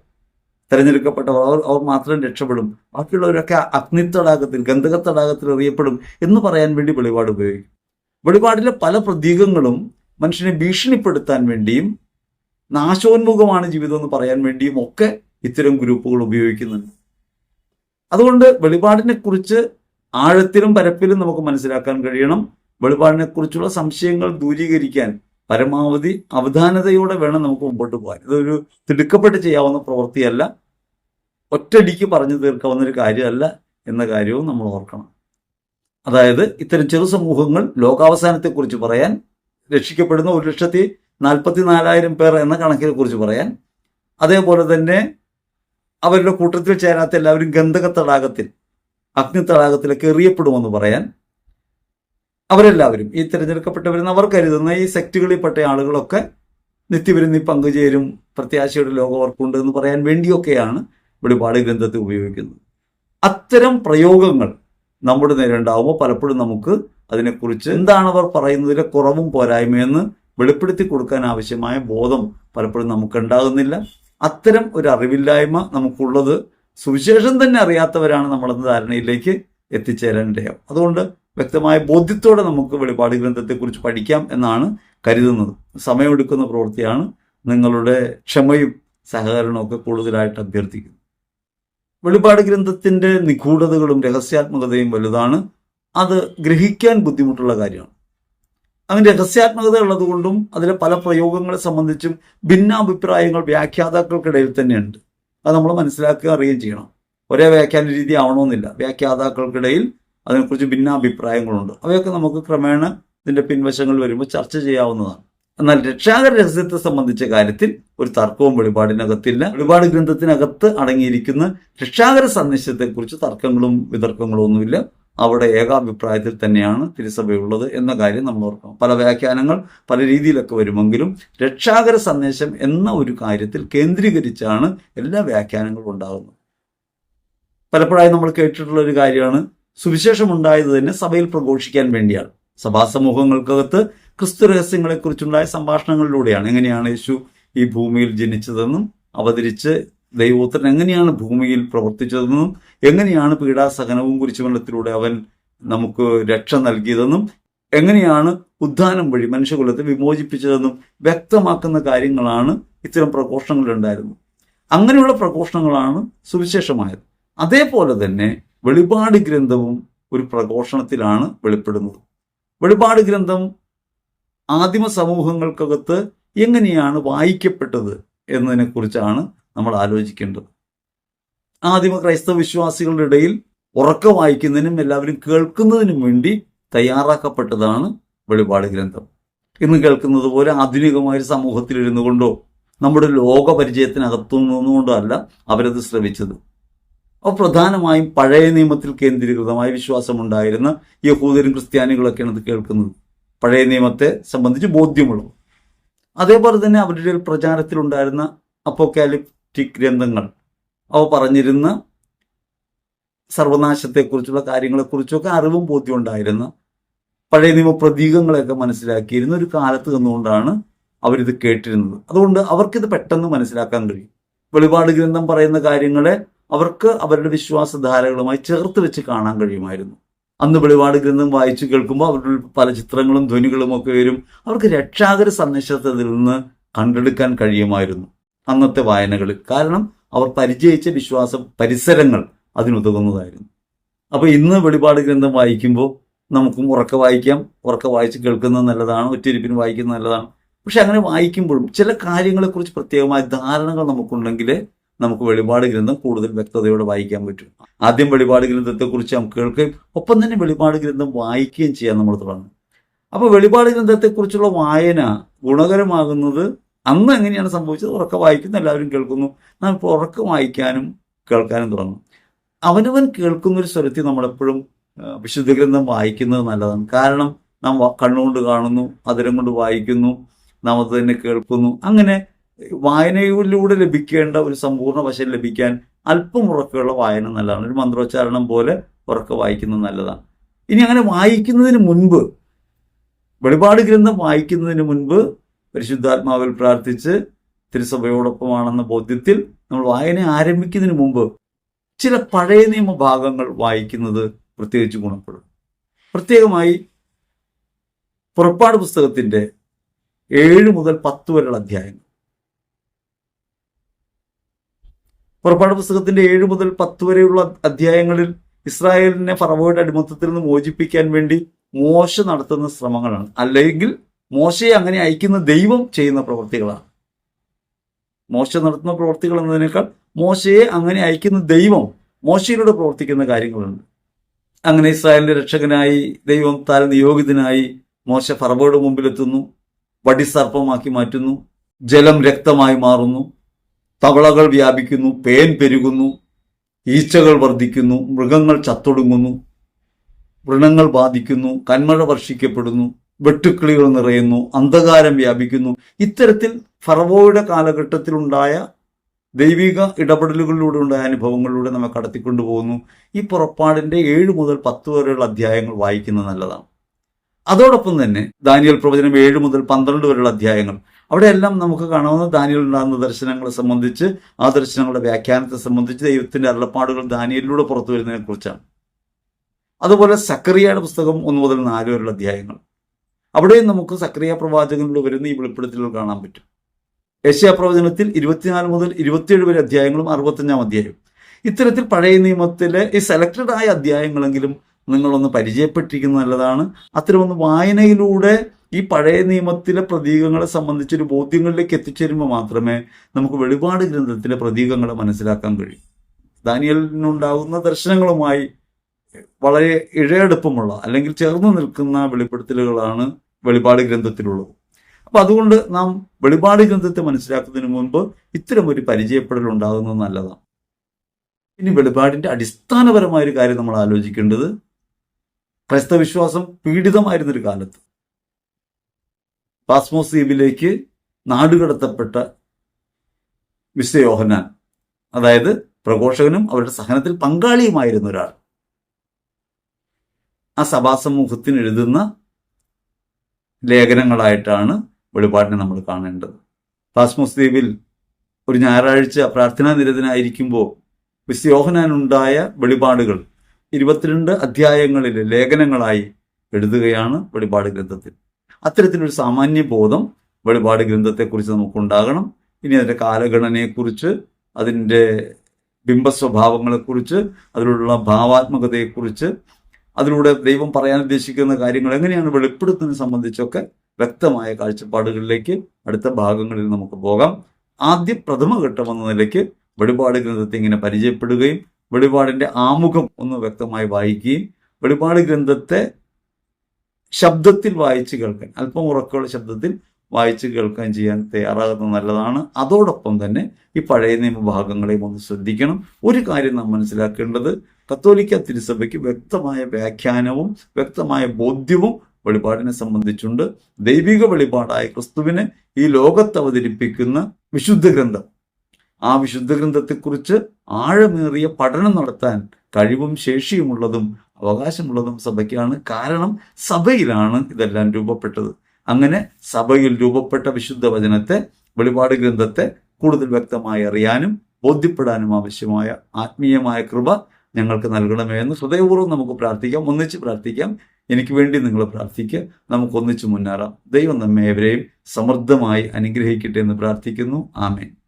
തെരഞ്ഞെടുക്കപ്പെട്ടവർ അവർ അവർ മാത്രം രക്ഷപ്പെടും. ബാക്കിയുള്ളവരൊക്കെ അഗ്നി തടാകത്തിൽ ഗന്ധക തടാകത്തിൽ എറിയപ്പെടും എന്ന് പറയാൻ വേണ്ടി വെളിപാട് ഉപയോഗിക്കും. വെളിപാടിലെ പല പ്രതീകങ്ങളും മനുഷ്യനെ ഭീഷണിപ്പെടുത്താൻ വേണ്ടിയും നാശോന്മുഖമാണ് ജീവിതം എന്ന് പറയാൻ വേണ്ടിയും ഒക്കെ ഇത്തരം ഗ്രൂപ്പുകൾ ഉപയോഗിക്കുന്നുണ്ട്. അതുകൊണ്ട് വെളിപാടിനെ കുറിച്ച് ആഴത്തിലും പരപ്പിലും നമുക്ക് മനസ്സിലാക്കാൻ കഴിയണം. വെളിപാടിനെ കുറിച്ചുള്ള സംശയങ്ങൾ ദൂരീകരിക്കാൻ പരമാവധി അവധാനതയോടെ വേണം നമുക്ക് മുമ്പോട്ട് പോകാൻ. ഇതൊരു തിടുക്കപ്പെട്ട് ചെയ്യാവുന്ന പ്രവൃത്തിയല്ല. ഒറ്റടിക്ക് പറഞ്ഞു തീർക്കാവുന്ന ഒരു കാര്യമല്ല എന്ന കാര്യവും നമ്മൾ ഓർക്കണം. അതായത് ഇത്തരം ചെറു സമൂഹങ്ങൾ ലോകാവസാനത്തെക്കുറിച്ച് പറയാൻ രക്ഷിക്കപ്പെടുന്ന ഒരു ലക്ഷത്തി നാൽപ്പത്തി നാലായിരം പേർ എന്ന കണക്കിനെ കുറിച്ച് പറയാൻ അതേപോലെ തന്നെ അവരുടെ കൂട്ടത്തിൽ ചേരാത്ത എല്ലാവരും ഗന്ധക തടാകത്തിൽ അഗ്നി തടാകത്തിലേക്ക് എറിയപ്പെടുമെന്ന് പറയാൻ അവരെല്ലാവരും ഈ തിരഞ്ഞെടുക്കപ്പെട്ടവരെന്ന് അവർ കരുതുന്ന ഈ സെക്റ്റുകളിൽപ്പെട്ട ആളുകളൊക്കെ നിത്യവിരുന്നി പങ്കുചേരും പ്രത്യാശയുടെ ലോകം അവർക്കുണ്ട് എന്ന് പറയാൻ വേണ്ടിയൊക്കെയാണ് വെളിപാട് ഗ്രന്ഥത്തെ ഉപയോഗിക്കുന്നത്. അത്തരം പ്രയോഗങ്ങൾ നമ്മുടെ നേരെ ഉണ്ടാവുമ്പോൾ പലപ്പോഴും നമുക്ക് അതിനെക്കുറിച്ച് എന്താണ് അവർ പറയുന്നതിലെ കുറവും പോരായ്മയെന്ന് വെളിപ്പെടുത്തി കൊടുക്കാൻ ആവശ്യമായ ബോധം പലപ്പോഴും നമുക്ക് ഉണ്ടാകുന്നില്ല അത്തരം ഒരു അറിവില്ലായ്മ നമുക്കുള്ളത് സുവിശേഷം തന്നെ അറിയാത്തവരാണ് നമ്മളെന്ന ധാരണയിലേക്ക് എത്തിച്ചേരാൻ ഇടയാവും അതുകൊണ്ട് വ്യക്തമായ ബോധ്യത്തോടെ നമുക്ക് വെളിപാട് ഗ്രന്ഥത്തെക്കുറിച്ച് പഠിക്കാം എന്നാണ് കരുതുന്നത്. സമയമെടുക്കുന്ന പ്രവൃത്തിയാണ് നിങ്ങളുടെ ക്ഷമയും സഹകരണവും ഒക്കെ കൂടുതലായിട്ട് അഭ്യർത്ഥിക്കുന്നു വെളിപാട് ഗ്രന്ഥത്തിന്റെ നിഗൂഢതകളും രഹസ്യാത്മകതയും വലുതാണ്. അത് ഗ്രഹിക്കാൻ ബുദ്ധിമുട്ടുള്ള കാര്യമാണ്. അതിന് രഹസ്യാത്മകത ഉള്ളതുകൊണ്ടും അതിലെ പല പ്രയോഗങ്ങളെ സംബന്ധിച്ചും ഭിന്നാഭിപ്രായങ്ങൾ വ്യാഖ്യാതാക്കൾക്കിടയിൽ തന്നെയുണ്ട്. അത് നമ്മൾ മനസ്സിലാക്കുക അറിയുകയും ചെയ്യണം. ഒരേ വ്യാഖ്യാന രീതി ആവണമെന്നില്ല. വ്യാഖ്യാതാക്കൾക്കിടയിൽ അതിനെക്കുറിച്ച് ഭിന്നാഭിപ്രായങ്ങളുണ്ട്. അവയൊക്കെ നമുക്ക് ക്രമേണ ഇതിന്റെ പിൻവശങ്ങൾ വരുമ്പോൾ ചർച്ച ചെയ്യാവുന്നതാണ്. എന്നാൽ രക്ഷാകര രഹസ്യത്തെ സംബന്ധിച്ച കാര്യത്തിൽ ഒരു തർക്കവും വെളിപാടിനകത്തില്ല. വെളിപാട് ഗ്രന്ഥത്തിനകത്ത് അടങ്ങിയിരിക്കുന്ന രക്ഷാകര സന്ദേശത്തെക്കുറിച്ച് തർക്കങ്ങളും വിതർക്കങ്ങളും ഒന്നുമില്ല. അവിടെ ഏകാഭിപ്രായത്തിൽ തന്നെയാണ് തിരുസഭയുള്ളത് എന്ന കാര്യം നമ്മൾ ഓർക്കണം. പല വ്യാഖ്യാനങ്ങൾ പല രീതിയിലൊക്കെ വരുമെങ്കിലും രക്ഷാകര സന്ദേശം എന്ന ഒരു കാര്യത്തിൽ കേന്ദ്രീകരിച്ചാണ് എല്ലാ വ്യാഖ്യാനങ്ങളും ഉണ്ടാകുന്നത്. പലപ്പോഴായി നമ്മൾ കേട്ടിട്ടുള്ള ഒരു കാര്യമാണ് സുവിശേഷം ഉണ്ടായത് തന്നെ സഭയിൽ പ്രഘോഷിക്കാൻ വേണ്ടിയാണ്. സഭാസമൂഹങ്ങൾക്കകത്ത് ക്രിസ്തു രഹസ്യങ്ങളെക്കുറിച്ചുണ്ടായ സംഭാഷണങ്ങളിലൂടെയാണ് എങ്ങനെയാണ് യേശു ഈ ഭൂമിയിൽ ജനിച്ചതെന്നും അവതരിച്ച് ദൈവോത്തരൻ എങ്ങനെയാണ് ഭൂമിയിൽ പ്രവർത്തിച്ചതെന്നും എങ്ങനെയാണ് പീഡാസഹനവും കുരിശുമരണത്തിലൂടെ അവൻ നമുക്ക് രക്ഷ നൽകിയതെന്നും എങ്ങനെയാണ് ഉദ്ധാനം വഴി മനുഷ്യകുലത്തെ വിമോചിപ്പിച്ചതെന്നും വ്യക്തമാക്കുന്ന കാര്യങ്ങളാണ് ഇത്തരം പ്രഘോഷണങ്ങളുണ്ടായിരുന്നത് അങ്ങനെയുള്ള പ്രഘോഷണങ്ങളാണ് സുവിശേഷമായത്. അതേപോലെ തന്നെ വെളിപാട് ഗ്രന്ഥവും ഒരു പ്രഘോഷണത്തിലാണ് വെളിപ്പെടുന്നത്. വെളിപാട് ഗ്രന്ഥം ആദിമ സമൂഹങ്ങൾക്കകത്ത് എങ്ങനെയാണ് വായിക്കപ്പെട്ടത് എന്നതിനെക്കുറിച്ചാണ് നമ്മൾ ആലോചിക്കേണ്ടത്. ആദിമ ക്രൈസ്തവ വിശ്വാസികളുടെ ഇടയിൽ ഉറക്ക വായിക്കുന്നതിനും എല്ലാവരും കേൾക്കുന്നതിനും വേണ്ടി തയ്യാറാക്കപ്പെട്ടതാണ് വെളിപാട് ഗ്രന്ഥം. ഇന്ന് കേൾക്കുന്നത് പോലെ ആധുനികമായ ഇരുന്നു കൊണ്ടോ നമ്മുടെ ലോകപരിചയത്തിനകത്തു നിന്നുകൊണ്ടോ അല്ല അവരത് ശ്രമിച്ചത് അപ്പോൾ പ്രധാനമായും പഴയ നിയമത്തിൽ കേന്ദ്രീകൃതമായ വിശ്വാസമുണ്ടായിരുന്ന യഹൂദരും ക്രിസ്ത്യാനികളൊക്കെയാണ് ഇത് കേൾക്കുന്നത്. പഴയ നിയമത്തെ സംബന്ധിച്ച് ബോധ്യമുള്ളത്. അതേപോലെ തന്നെ അവരുടെ പ്രചാരത്തിലുണ്ടായിരുന്ന അപ്പോക്കാലിപ്റ്റിക് ഗ്രന്ഥങ്ങൾ. അവ പറഞ്ഞിരുന്ന സർവനാശത്തെക്കുറിച്ചുള്ള കാര്യങ്ങളെക്കുറിച്ചൊക്കെ അറിവും ബോധ്യം ഉണ്ടായിരുന്ന പഴയ നിയമ പ്രതീകങ്ങളെയൊക്കെ മനസ്സിലാക്കിയിരുന്ന ഒരു കാലത്ത് നിന്നുകൊണ്ടാണ് അവരിത് കേട്ടിരുന്നത്. അതുകൊണ്ട് അവർക്കിത് പെട്ടെന്ന് മനസ്സിലാക്കാൻ കഴിയും. വെളിപാട് ഗ്രന്ഥം പറയുന്ന കാര്യങ്ങളെ അവർക്ക് അവരുടെ വിശ്വാസധാരകളുമായി ചേർത്ത് വെച്ച് കാണാൻ കഴിയുമായിരുന്നു. അന്ന് വെളിപാട് ഗ്രന്ഥം വായിച്ചു കേൾക്കുമ്പോൾ അവരുടെ പല ചിത്രങ്ങളും ധ്വനികളും ഒക്കെ വരും. അവർക്ക് രക്ഷാകര സന്ദേശത്തെ നിന്ന് കണ്ടെടുക്കാൻ കഴിയുമായിരുന്നു. അന്നത്തെ വായനകളിൽ. കാരണം അവർ പരിചയിച്ച വിശ്വാസ പരിസരങ്ങൾ അതിനുതകുന്നതായിരുന്നു. അപ്പോൾ ഇന്ന് വെളിപാട് ഗ്രന്ഥം വായിക്കുമ്പോൾ നമുക്കും ഉറക്ക വായിക്കാം. ഉറക്ക വായിച്ച് കേൾക്കുന്നത് നല്ലതാണ്. ഒറ്റയിരിപ്പിന് വായിക്കുന്നത് നല്ലതാണ്. പക്ഷെ അങ്ങനെ വായിക്കുമ്പോഴും ചില കാര്യങ്ങളെക്കുറിച്ച് പ്രത്യേകമായ ധാരണകൾ നമുക്കുണ്ടെങ്കിൽ നമുക്ക് വെളിപാട് ഗ്രന്ഥം കൂടുതൽ വ്യക്തതയോടെ വായിക്കാൻ പറ്റും. ആദ്യം വെളിപാട് ഗ്രന്ഥത്തെക്കുറിച്ച് നമുക്ക് കേൾക്കുകയും ഒപ്പം തന്നെ വെളിപാട് ഗ്രന്ഥം വായിക്കുകയും ചെയ്യാൻ നമ്മൾ തുടങ്ങും. അപ്പോൾ വെളിപാട് ഗ്രന്ഥത്തെക്കുറിച്ചുള്ള വായന ഗുണകരമാകുന്നത് അന്ന് എങ്ങനെയാണ് സംഭവിച്ചത്? ഉറക്കം വായിക്കുന്ന എല്ലാവരും കേൾക്കുന്നു. നാം ഇപ്പോൾ ഉറക്കം വായിക്കാനും കേൾക്കാനും തുടങ്ങും. അവനവൻ കേൾക്കുന്ന ഒരു സ്വരത്തിൽ നമ്മളെപ്പോഴും വിശുദ്ധ ഗ്രന്ഥം വായിക്കുന്നത് നല്ലതാണ്. കാരണം നാം കണ്ണുകൊണ്ട് കാണുന്നു അതിരം കൊണ്ട് വായിക്കുന്നു നാം അത് തന്നെ കേൾക്കുന്നു. അങ്ങനെ വായനയിലൂടെ ലഭിക്കേണ്ട ഒരു സമ്പൂർണ വശം ലഭിക്കാൻ അല്പം ഉറക്കമുള്ള വായന നല്ലതാണ്. ഒരു മന്ത്രോച്ചാരണം പോലെ ഉറക്ക വായിക്കുന്നത് നല്ലതാണ്. ഇനി അങ്ങനെ വായിക്കുന്നതിന് മുൻപ് വെളിപാട് ഗ്രന്ഥം വായിക്കുന്നതിന് മുൻപ് പരിശുദ്ധാത്മാവിൽ പ്രാർത്ഥിച്ച് തിരുസഭയോടൊപ്പമാണെന്ന ബോധ്യത്തിൽ നമ്മൾ വായന ആരംഭിക്കുന്നതിന് മുമ്പ് ചില പഴയ നിയമ ഭാഗങ്ങൾ വായിക്കുന്നത് പ്രത്യേകിച്ച് ഗുണപ്പെടും. പ്രത്യേകമായി പുറപ്പാട് പുസ്തകത്തിന്റെ ഏഴ് മുതൽ പത്ത് വരെയുള്ള അധ്യായങ്ങൾ. പുറപ്പാട് പുസ്തകത്തിന്റെ ഏഴ് മുതൽ പത്ത് വരെയുള്ള അധ്യായങ്ങളിൽ ഇസ്രായേലിനെ ഫറവോയുടെ അടിമത്തത്തിൽ നിന്ന് മോചിപ്പിക്കാൻ വേണ്ടി മോശ നടത്തുന്ന ശ്രമങ്ങളാണ്. അല്ലെങ്കിൽ മോശയെ അങ്ങനെ അയക്കുന്ന ദൈവം ചെയ്യുന്ന പ്രവൃത്തികളാണ്. മോശ നടത്തുന്ന പ്രവൃത്തികൾ എന്നതിനേക്കാൾ മോശയെ അങ്ങനെ അയക്കുന്ന ദൈവം മോശയിലൂടെ പ്രവർത്തിക്കുന്ന കാര്യങ്ങളുണ്ട്. അങ്ങനെ ഇസ്രായേലിന്റെ രക്ഷകനായി ദൈവം താൽ നിയോഗിതനായി മോശ ഫറവോയുടെ മുമ്പിലെത്തുന്നു. വടി സർപ്പമാക്കി മാറ്റുന്നു. ജലം രക്തമായി മാറുന്നു. തവളകൾ വ്യാപിക്കുന്നു പേൻ പെരുകുന്നു ഈച്ചകൾ വർദ്ധിക്കുന്നു മൃഗങ്ങൾ ചത്തൊടുങ്ങുന്നു വൃണങ്ങൾ ബാധിക്കുന്നു കന്മഴ വർഷിക്കപ്പെടുന്നു വെട്ടുക്കിളികൾ നിറയുന്നു അന്ധകാരം വ്യാപിക്കുന്നു. ഇത്തരത്തിൽ ഫറവോയുടെ കാലഘട്ടത്തിലുണ്ടായ ദൈവിക ഇടപെടലുകളിലൂടെ ഉണ്ടായ അനുഭവങ്ങളിലൂടെ നമ്മെ കടത്തിക്കൊണ്ടുപോകുന്നു ഈ പുറപ്പാടിന്റെ ഏഴ് മുതൽ പത്ത് വരെയുള്ള അധ്യായങ്ങൾ വായിക്കുന്നത് നല്ലതാണ്. അതോടൊപ്പം തന്നെ ദാനിയൽ പ്രവചനം ഏഴ് മുതൽ പന്ത്രണ്ട് വരെയുള്ള അധ്യായങ്ങൾ. അവിടെയെല്ലാം നമുക്ക് കാണാവുന്ന ദാനിയൽ ഉണ്ടാകുന്ന ദർശനങ്ങളെ സംബന്ധിച്ച് ആ ദർശനങ്ങളുടെ വ്യാഖ്യാനത്തെ സംബന്ധിച്ച് ദൈവത്തിന്റെ അരുളപ്പാടുകൾ ദാനിയലിലൂടെ പുറത്തു വരുന്നതിനെ കുറിച്ചാണ് അതുപോലെ സക്രിയയുടെ പുസ്തകം ഒന്ന് മുതൽ നാല് വരെയുള്ള അധ്യായങ്ങൾ. അവിടെയും നമുക്ക് സക്രിയ പ്രവാചകനിലൂടെ വരുന്ന ഈ വെളിപ്പെടുത്തലുകൾ കാണാൻ പറ്റും. യശ്യാ പ്രവചനത്തിൽ ഇരുപത്തിനാല് മുതൽ ഇരുപത്തിയേഴ് വരെ അധ്യായങ്ങളും അറുപത്തഞ്ചാം അധ്യായവും. ഇത്തരത്തിൽ പഴയ നിയമത്തിലെ ഈ സെലക്റ്റഡ് ആയ അധ്യായങ്ങളെങ്കിലും നിങ്ങളൊന്ന് പരിചയപ്പെട്ടിരിക്കുന്നത് നല്ലതാണ്. അത്തരമൊന്ന് വായനയിലൂടെ ഈ പഴയ നിയമത്തിലെ പ്രതീകങ്ങളെ സംബന്ധിച്ചൊരു ബോധ്യങ്ങളിലേക്ക് എത്തിച്ചേരുമ്പോൾ മാത്രമേ നമുക്ക് വെളിപാട് ഗ്രന്ഥത്തിലെ പ്രതീകങ്ങളെ മനസ്സിലാക്കാൻ കഴിയൂ. ദാനിയലിനുണ്ടാകുന്ന ദർശനങ്ങളുമായി വളരെ ഇഴയടുപ്പമുള്ള അല്ലെങ്കിൽ ചേർന്ന് നിൽക്കുന്ന വെളിപ്പെടുത്തലുകളാണ് വെളിപാട് ഗ്രന്ഥത്തിലുള്ളത്. അപ്പൊ അതുകൊണ്ട് നാം വെളിപാട് ഗ്രന്ഥത്തെ മനസ്സിലാക്കുന്നതിന് മുൻപ് ഇത്തരം ഒരു പരിചയപ്പെടൽ ഉണ്ടാകുന്നത് നല്ലതാണ്. ഇനി വെളിപാടിന്റെ അടിസ്ഥാനപരമായ ഒരു കാര്യം നമ്മൾ ആലോചിക്കേണ്ടത് ക്രൈസ്തവ വിശ്വാസം പീഡിതമായിരുന്നൊരു കാലത്ത്. പാസ്മോസ് ദ്വീപിലേക്ക് നാടുകടത്തപ്പെട്ട മിസ്റ്റർ യോഹന്നാൻ അതായത് പ്രഘോഷകനും അവരുടെ സഹനത്തിൽ പങ്കാളിയുമായിരുന്ന ഒരാൾ. ആ സഭാസമൂഹത്തിന് എഴുതുന്ന ലേഖനങ്ങളായിട്ടാണ് വെളിപാടിനെ നമ്മൾ കാണേണ്ടത്. പാസ്മോസ് ദ്വീപിൽ ഒരു ഞായറാഴ്ച പ്രാർത്ഥനാ നിരതനായിരിക്കുമ്പോൾ മിസ് യോഹനാനുണ്ടായ വെളിപാടുകൾ ഇരുപത്തിരണ്ട് അധ്യായങ്ങളിൽ ലേഖനങ്ങളായി എഴുതുകയാണ് വെളിപാട് ഗ്രന്ഥത്തിൽ. അത്തരത്തിലൊരു സാമാന്യ ബോധം വെളിപാട് ഗ്രന്ഥത്തെക്കുറിച്ച് നമുക്കുണ്ടാകണം. ഇനി അതിന്റെ കാലഗണനയെക്കുറിച്ച് അതിന്റെ ബിംബസ്വഭാവങ്ങളെക്കുറിച്ച് അതിലുള്ള ഭാവാത്മകതയെക്കുറിച്ച് അതിലൂടെ ദൈവം പറയാൻ ഉദ്ദേശിക്കുന്ന കാര്യങ്ങൾ എങ്ങനെയാണ് വെളിപ്പെടുത്തുന്നതിനെ സംബന്ധിച്ചൊക്കെ വ്യക്തമായ കാഴ്ചപ്പാടുകളിലേക്ക് അടുത്ത ഭാഗങ്ങളിൽ നമുക്ക് പോകാം. ആദ്യ പ്രഥമഘട്ടം എന്ന നിലയ്ക്ക് വെളിപാട് ഗ്രന്ഥത്തെ ഇങ്ങനെ പരിചയപ്പെടുകയും വെളിപാടിന്റെ ആമുഖം ഒന്ന് വ്യക്തമായി വായിക്കുകയും വെളിപാട് ഗ്രന്ഥത്തെ ശബ്ദത്തിൽ വായിച്ച് കേൾക്കാൻ അല്പം ഉറക്കമുള്ള ശബ്ദത്തിൽ വായിച്ച് കേൾക്കാൻ ചെയ്യാൻ തയ്യാറാകുന്നത് നല്ലതാണ്. അതോടൊപ്പം തന്നെ ഈ പഴയ നിയമഭാഗങ്ങളെയും ഒന്ന് ശ്രദ്ധിക്കണം. ഒരു കാര്യം നാം മനസ്സിലാക്കേണ്ടത് കത്തോലിക്ക തിരുസഭയ്ക്ക് വ്യക്തമായ വ്യാഖ്യാനവും വ്യക്തമായ ബോധ്യവും വെളിപാടിനെ സംബന്ധിച്ചുണ്ട്. ദൈവിക വെളിപാടായ ക്രിസ്തുവിനെ ഈ ലോകത്ത് അവതരിപ്പിക്കുന്ന വിശുദ്ധ ഗ്രന്ഥം ആ വിശുദ്ധ ഗ്രന്ഥത്തെക്കുറിച്ച് ആഴമേറിയ പഠനം നടത്താൻ കഴിവും ശേഷിയുമുള്ളതും അവകാശമുള്ളതും സഭയ്ക്കാണ് കാരണം സഭയിലാണ് ഇതെല്ലാം രൂപപ്പെട്ടത്. അങ്ങനെ സഭയിൽ രൂപപ്പെട്ട വിശുദ്ധ വചനത്തെ വെളിപാട് ഗ്രന്ഥത്തെ കൂടുതൽ വ്യക്തമായി അറിയാനും ബോധ്യപ്പെടാനും ആവശ്യമായ ആത്മീയമായ കൃപ ഞങ്ങൾക്ക് നൽകണമേ എന്ന് ഹൃദയപൂർവം നമുക്ക് പ്രാർത്ഥിക്കാം ഒന്നിച്ച് പ്രാർത്ഥിക്കാം. എനിക്ക് വേണ്ടി നിങ്ങൾ പ്രാർത്ഥിക്കുക നമുക്ക് ഒന്നിച്ച് മുന്നേറാം. ദൈവം നമ്മെ ഏവരെയും സമൃദ്ധമായി അനുഗ്രഹിക്കട്ടെ എന്ന് പ്രാർത്ഥിക്കുന്നു. ആമേൻ.